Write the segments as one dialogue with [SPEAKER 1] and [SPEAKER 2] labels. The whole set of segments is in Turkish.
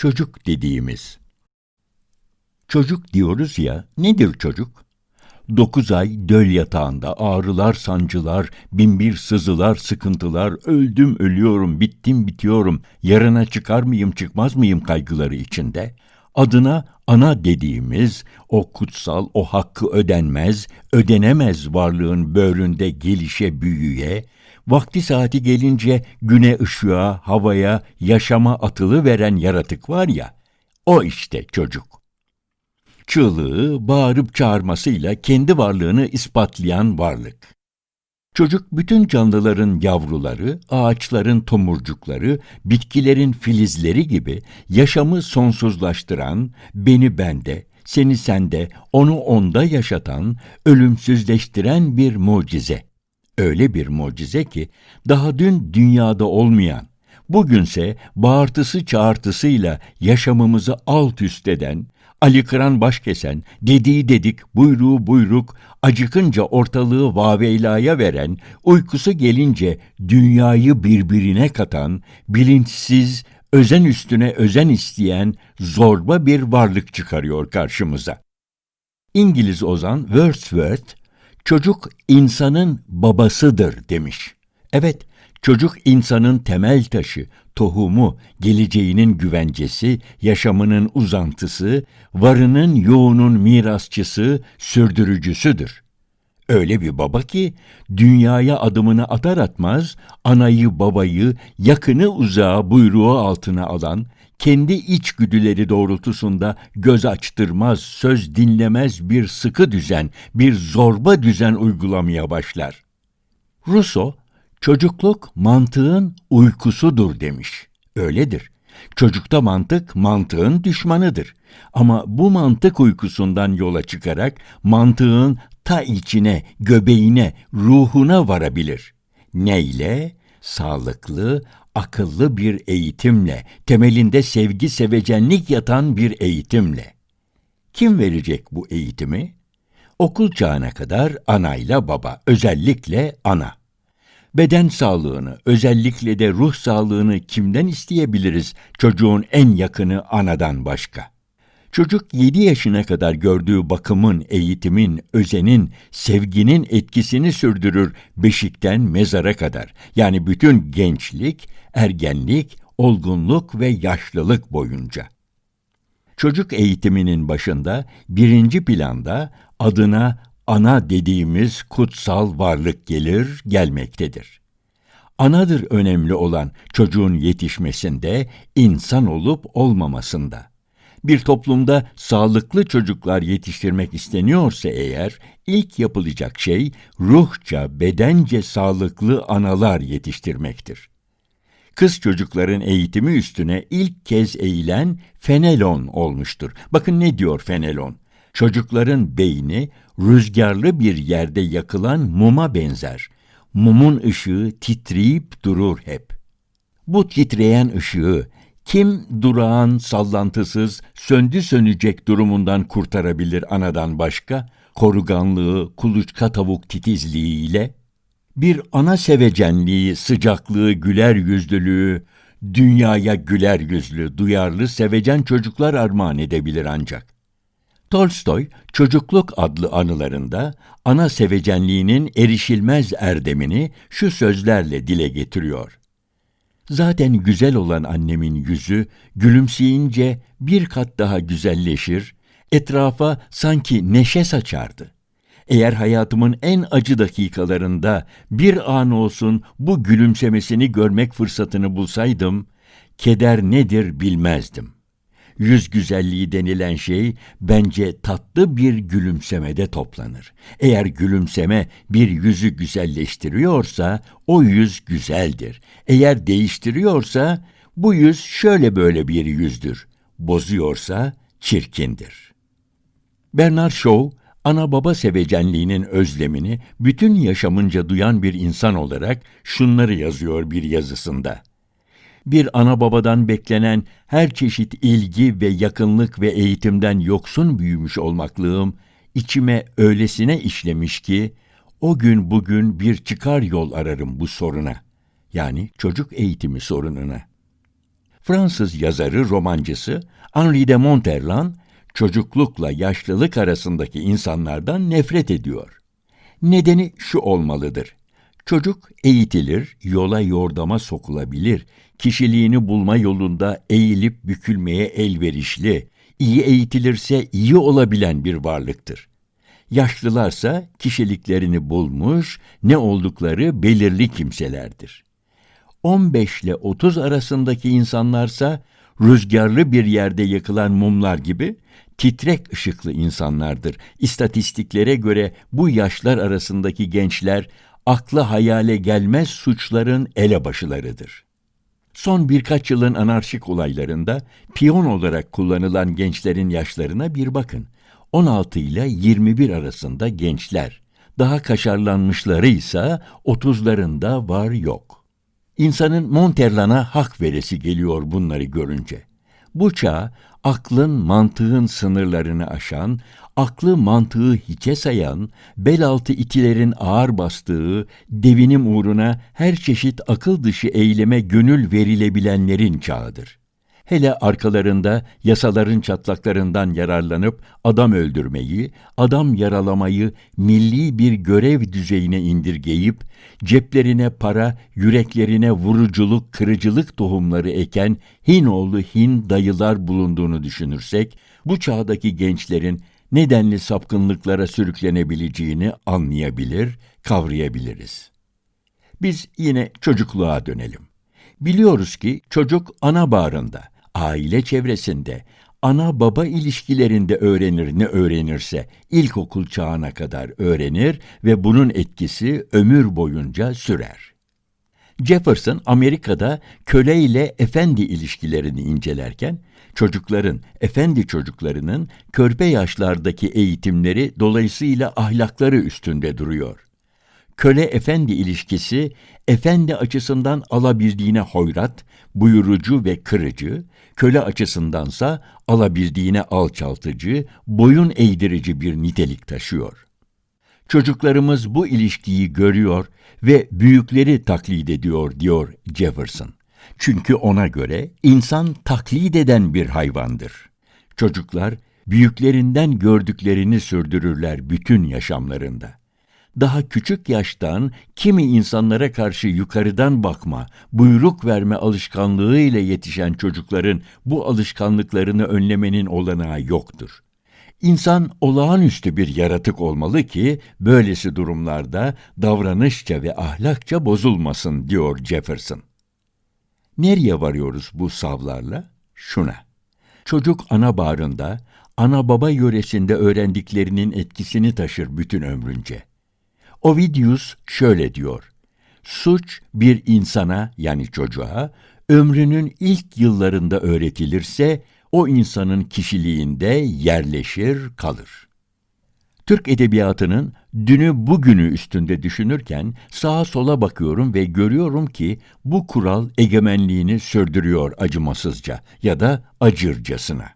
[SPEAKER 1] Çocuk dediğimiz. Çocuk diyoruz ya, nedir çocuk? Dokuz ay döl yatağında ağrılar, sancılar, binbir sızılar, sıkıntılar, öldüm ölüyorum, bittim bitiyorum, yarına çıkar mıyım çıkmaz mıyım kaygıları içinde, adına ana dediğimiz o kutsal, o hakkı ödenmez, ödenemez varlığın böğründe gelişe büyüye, vakti saati gelince güne ışığa, havaya, yaşama atılı veren yaratık var ya, o işte çocuk çığlığı, bağırıp çağırmasıyla kendi varlığını ispatlayan varlık. Çocuk bütün canlıların yavruları, ağaçların tomurcukları, bitkilerin filizleri gibi yaşamı sonsuzlaştıran, beni bende, seni sende, onu onda yaşatan, ölümsüzleştiren bir mucize. Öyle bir mucize ki daha dün dünyada olmayan, bugünse bağırtısı çağırtısıyla yaşamımızı alt üst eden, Ali Kıran baş kesen, dediği dedik, buyruğu buyruk, acıkınca ortalığı vaveylaya veren, uykusu gelince dünyayı birbirine katan, bilinçsiz, özen üstüne özen isteyen zorba bir varlık çıkarıyor karşımıza. İngiliz ozan Wordsworth, çocuk insanın babasıdır demiş. Evet, çocuk insanın temel taşı, tohumu, geleceğinin güvencesi, yaşamının uzantısı, varının yoğunun mirasçısı, sürdürücüsüdür. Öyle bir baba ki dünyaya adımını atar atmaz anayı babayı yakını uzağa buyruğu altına alan, kendi içgüdüleri doğrultusunda göz açtırmaz, söz dinlemez bir sıkı düzen, bir zorba düzen uygulamaya başlar. Rousseau, çocukluk mantığın uykusudur demiş. Öyledir. Çocukta mantık mantığın düşmanıdır. Ama bu mantık uykusundan yola çıkarak mantığın ta içine, göbeğine, ruhuna varabilir. Neyle? Sağlıklı, akıllı bir eğitimle, temelinde sevgi sevecenlik yatan bir eğitimle. Kim verecek bu eğitimi? Okul çağına kadar anayla baba, özellikle ana. Beden sağlığını, özellikle de ruh sağlığını kimden isteyebiliriz çocuğun en yakını anadan başka? Çocuk 7 yaşına kadar gördüğü bakımın, eğitimin, özenin, sevginin etkisini sürdürür beşikten mezara kadar. Yani bütün gençlik, ergenlik, olgunluk ve yaşlılık boyunca. Çocuk eğitiminin başında birinci planda adına ana dediğimiz kutsal varlık gelir, gelmektedir. Anadır önemli olan çocuğun yetişmesinde, insan olup olmamasında. Bir toplumda sağlıklı çocuklar yetiştirmek isteniyorsa eğer, ilk yapılacak şey ruhça, bedence sağlıklı analar yetiştirmektir. Kız çocukların eğitimi üstüne ilk kez eğilen Fenelon olmuştur. Bakın ne diyor Fenelon? Çocukların beyni rüzgarlı bir yerde yakılan muma benzer. Mumun ışığı titreyip durur hep. Bu titreyen ışığı kim durağan, sallantısız, söndü sönecek durumundan kurtarabilir anadan başka? Koruganlığı, kuluçka tavuk titizliğiyle, bir ana sevecenliği, sıcaklığı, güler yüzlülüğü, dünyaya güler yüzlü, duyarlı, sevecen çocuklar armağan edebilir ancak. Tolstoy, Çocukluk adlı anılarında ana sevecenliğinin erişilmez erdemini şu sözlerle dile getiriyor. Zaten güzel olan annemin yüzü gülümseyince bir kat daha güzelleşir, etrafa sanki neşe saçardı. Eğer hayatımın en acı dakikalarında bir an olsun bu gülümsemesini görmek fırsatını bulsaydım, keder nedir bilmezdim.'' Yüz güzelliği denilen şey bence tatlı bir gülümsemede toplanır. Eğer gülümseme bir yüzü güzelleştiriyorsa o yüz güzeldir. Eğer değiştiriyorsa bu yüz şöyle böyle bir yüzdür. Bozuyorsa çirkindir. Bernard Shaw, ana baba sevecenliğinin özlemini bütün yaşamınca duyan bir insan olarak şunları yazıyor bir yazısında bir ana babadan beklenen her çeşit ilgi ve yakınlık ve eğitimden yoksun büyümüş olmaklığım içime öylesine işlemiş ki o gün bugün bir çıkar yol ararım bu soruna. Yani çocuk eğitimi sorununa. Fransız yazarı, romancısı Henri de Monterland, çocuklukla yaşlılık arasındaki insanlardan nefret ediyor. Nedeni şu olmalıdır. Çocuk eğitilir, yola yordama sokulabilir, kişiliğini bulma yolunda eğilip bükülmeye elverişli, iyi eğitilirse iyi olabilen bir varlıktır. Yaşlılarsa kişiliklerini bulmuş, ne oldukları belirli kimselerdir. 15 ile 30 arasındaki insanlarsa rüzgarlı bir yerde yakılan mumlar gibi titrek ışıklı insanlardır. İstatistiklere göre bu yaşlar arasındaki gençler akla hayale gelmez suçların elebaşılarıdır. Son birkaç yılın anarşik olaylarında piyon olarak kullanılan gençlerin yaşlarına bir bakın. 16 ile 21 arasında gençler. Daha kaşarlanmışları ise 30'larında var yok. İnsanın Monterlan'a hak veresi geliyor bunları görünce. Bu çağ aklın mantığın sınırlarını aşan, aklı mantığı hiçe sayan, bel altı itilerin ağır bastığı, devinim uğruna her çeşit akıl dışı eyleme gönül verilebilenlerin çağıdır. Hele arkalarında yasaların çatlaklarından yararlanıp adam öldürmeyi, adam yaralamayı milli bir görev düzeyine indirgeyip, ceplerine para, yüreklerine vuruculuk, kırıcılık tohumları eken Hinoğlu Hin dayılar bulunduğunu düşünürsek, bu çağdaki gençlerin nedenli sapkınlıklara sürüklenebileceğini anlayabilir, kavrayabiliriz. Biz yine çocukluğa dönelim. Biliyoruz ki çocuk ana bağrında, aile çevresinde, ana baba ilişkilerinde öğrenir ne öğrenirse ilkokul çağına kadar öğrenir ve bunun etkisi ömür boyunca sürer. Jefferson Amerika'da köle ile efendi ilişkilerini incelerken çocukların, efendi çocuklarının körpe yaşlardaki eğitimleri dolayısıyla ahlakları üstünde duruyor köle-efendi ilişkisi, efendi açısından alabildiğine hoyrat, buyurucu ve kırıcı, köle açısındansa alabildiğine alçaltıcı, boyun eğdirici bir nitelik taşıyor. Çocuklarımız bu ilişkiyi görüyor ve büyükleri taklit ediyor diyor Jefferson. Çünkü ona göre insan taklit eden bir hayvandır. Çocuklar büyüklerinden gördüklerini sürdürürler bütün yaşamlarında daha küçük yaştan kimi insanlara karşı yukarıdan bakma, buyruk verme alışkanlığı ile yetişen çocukların bu alışkanlıklarını önlemenin olanağı yoktur. İnsan olağanüstü bir yaratık olmalı ki böylesi durumlarda davranışça ve ahlakça bozulmasın diyor Jefferson. Nereye varıyoruz bu savlarla? Şuna. Çocuk ana bağrında, ana baba yöresinde öğrendiklerinin etkisini taşır bütün ömrünce. Ovidius şöyle diyor. Suç bir insana yani çocuğa ömrünün ilk yıllarında öğretilirse o insanın kişiliğinde yerleşir kalır. Türk edebiyatının dünü bugünü üstünde düşünürken sağa sola bakıyorum ve görüyorum ki bu kural egemenliğini sürdürüyor acımasızca ya da acırcasına.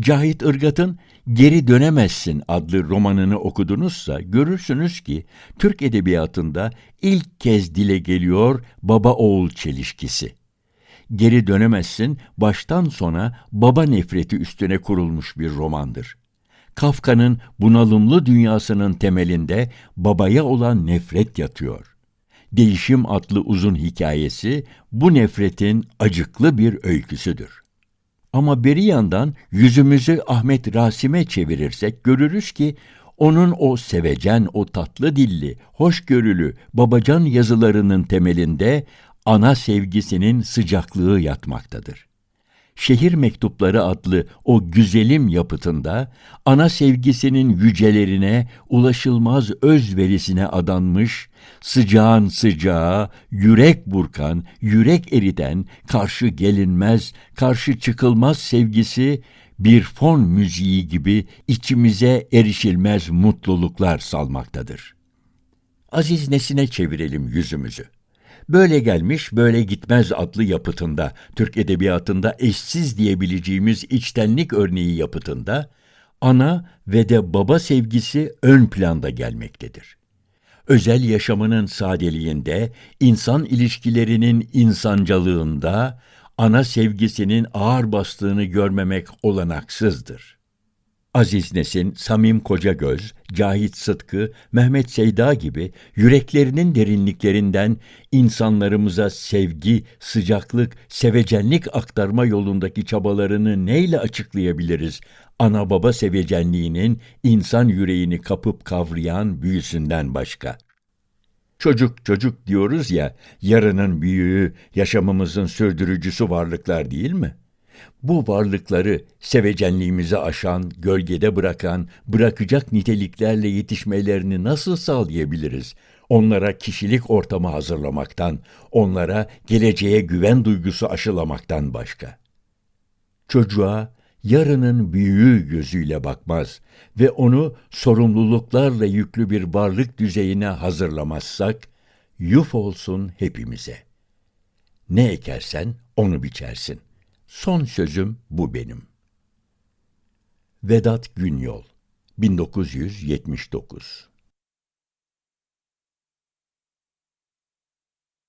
[SPEAKER 1] Cahit Irgat'ın Geri Dönemezsin adlı romanını okudunuzsa görürsünüz ki Türk edebiyatında ilk kez dile geliyor baba oğul çelişkisi. Geri Dönemezsin baştan sona baba nefreti üstüne kurulmuş bir romandır. Kafka'nın bunalımlı dünyasının temelinde babaya olan nefret yatıyor. Değişim adlı uzun hikayesi bu nefretin acıklı bir öyküsüdür. Ama beri yandan yüzümüzü Ahmet Rasim'e çevirirsek görürüz ki onun o sevecen, o tatlı dilli, hoşgörülü, babacan yazılarının temelinde ana sevgisinin sıcaklığı yatmaktadır. Şehir Mektupları adlı o güzelim yapıtında ana sevgisinin yücelerine, ulaşılmaz özverisine adanmış, sıcağın sıcağı, yürek burkan, yürek eriten, karşı gelinmez, karşı çıkılmaz sevgisi bir fon müziği gibi içimize erişilmez mutluluklar salmaktadır. Aziz Nesin'e çevirelim yüzümüzü. Böyle gelmiş, böyle gitmez adlı yapıtında, Türk edebiyatında eşsiz diyebileceğimiz içtenlik örneği yapıtında, ana ve de baba sevgisi ön planda gelmektedir. Özel yaşamının sadeliğinde, insan ilişkilerinin insancalığında, ana sevgisinin ağır bastığını görmemek olanaksızdır. Aziz Nesin, Samim Kocagöz, Cahit Sıtkı, Mehmet Seyda gibi yüreklerinin derinliklerinden insanlarımıza sevgi, sıcaklık, sevecenlik aktarma yolundaki çabalarını neyle açıklayabiliriz? Ana baba sevecenliğinin insan yüreğini kapıp kavrayan büyüsünden başka. Çocuk çocuk diyoruz ya, yarının büyüğü, yaşamımızın sürdürücüsü varlıklar değil mi? Bu varlıkları sevecenliğimizi aşan, gölgede bırakan, bırakacak niteliklerle yetişmelerini nasıl sağlayabiliriz? Onlara kişilik ortamı hazırlamaktan, onlara geleceğe güven duygusu aşılamaktan başka. Çocuğa yarının büyüğü gözüyle bakmaz ve onu sorumluluklarla yüklü bir varlık düzeyine hazırlamazsak, yuf olsun hepimize. Ne ekersen onu biçersin. Son sözüm bu benim. Vedat Günyol 1979